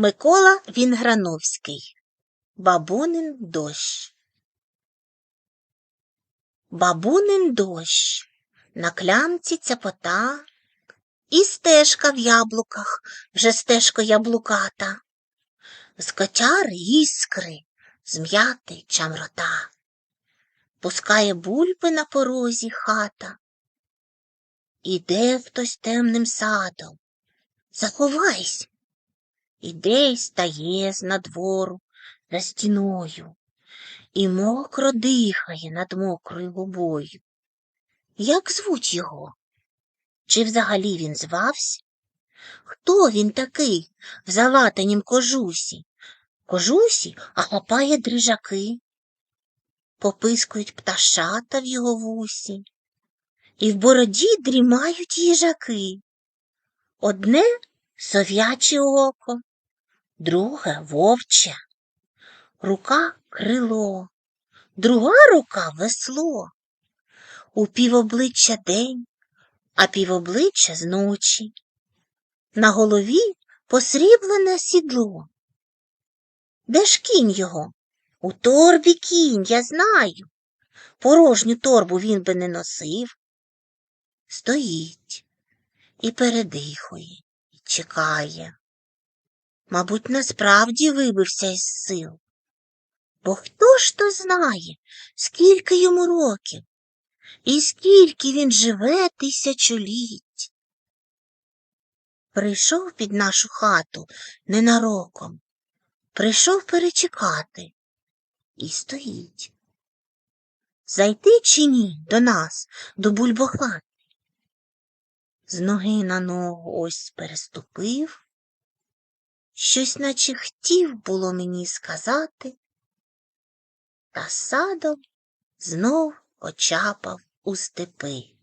Микола Вінграновський. Бабунин дощ. Бабунин дощ, на клямці цяпота, І стежка в яблуках, вже стежко яблуката, З котяри іскри, з м'яти чамрота, Пускає бульби на порозі хата. Іде хтось темним садом, заховайсь, Іде й стає з надвору за стіною і мокро дихає над мокрою губою. Як звуть його? Чи взагалі він звався? Хто він такий в залатанім кожусі? Кожусі, а хапає дрижаки. Попискують пташата в його вусі, і в бороді дрімають їжаки. Одне сов'яче око, друге вовче, рука крило, друга рука весло. У півобличчя день, а півобличчя зночі. На голові посріблене сідло. Де ж кінь його? У торбі кінь, я знаю. Порожню торбу він би не носив. Стоїть і передихує, і чекає. Мабуть, насправді вибився із сил. Бо хто ж то знає, скільки йому років, і скільки він живе тисячоліть. Прийшов під нашу хату ненароком, прийшов перечекати і стоїть. Зайти чи ні до нас, до бульбохати? З ноги на ногу ось переступив, щось наче хотів було мені сказати, та садом знов очапав у степи.